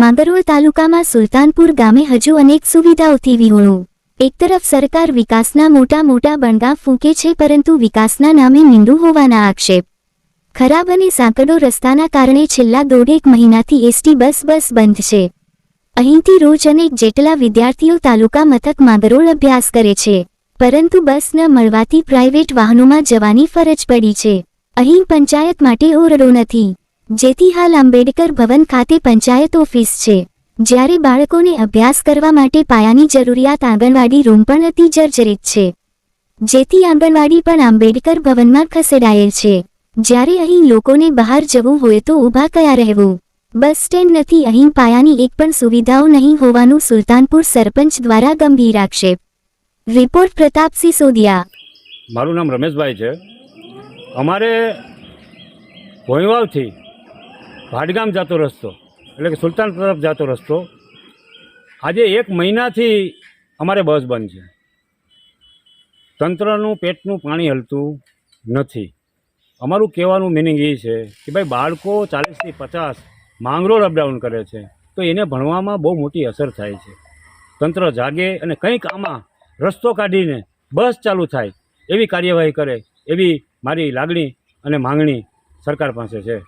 માંગરોળ તાલુકામાં સુલતાનપુર ગામે હજુ અનેક સુવિધાઓથી વિહોણું. એક તરફ સરકાર વિકાસના મોટા મોટા બણગા ફૂંકે છે પરંતુ વિકાસના નામે નિંદુ હોવાના આક્ષેપ. ખરાબ અને સાંકડો રસ્તાના કારણે છેલ્લા દોઢેક મહિનાથી એસટી બસ બસ બંધ છે. અહીંથી રોજ અનેક જેટલા વિદ્યાર્થીઓ તાલુકા મથક માંગરોળ અભ્યાસ કરે છે, પરંતુ બસ ન મળવાથી પ્રાઇવેટ વાહનોમાં જવાની ફરજ પડી છે. અહીં પંચાયત માટે ઓરડો નથી. જેથી હાલ આંબેડકર ભવન ખાતે પંચાયત ઓફિસ છે. જ્યારે બાળકોને અભ્યાસ કરવા માટે પાયાની જરૂરિયાત આંગણવાડી રૂમ પણ અતિ જર્જરિત છે. જેથી આંગણવાડી પણ આંબેડકર ભવનમાં ખસેડાયેલ છે. જ્યારે અહીં લોકોને બહાર જવું હોય તો ઊભા કયા રહેવું? બસ સ્ટેન્ડ નથી, અહીં પાયાની એક પણ સુવિધાઓ નહીં હોવાનું સુલતાનપુર સરપંચ દ્વારા ગંભીર આક્ષેપ. રિપોર્ટ પ્રતાપસિંહ સોદિયા. મારું નામ રમેશભાઈ છે. અમારે ભોયવાવથી ભાડગામ જતો રસ્તો, એટલે કે સુલતાન તરફ જતો રસ્તો, આજે એક મહિનાથી અમારે બસ બંધ છે. તંત્રનું પેટનું પાણી હલતું નથી. અમારું કહેવાનું મિનિંગ એ છે કે ભાઈ બાળકો ચાલીસથી પચાસ માંગરોળ અપડાઉન કરે છે, તો એને ભણવામાં બહુ મોટી અસર થાય છે. તંત્ર જાગે અને કંઈક આમાં રસ્તો કાઢીને બસ ચાલુ થાય, એવી કાર્યવાહી કરે, એવી મારી લાગણી અને માંગણી સરકાર પાસે છે.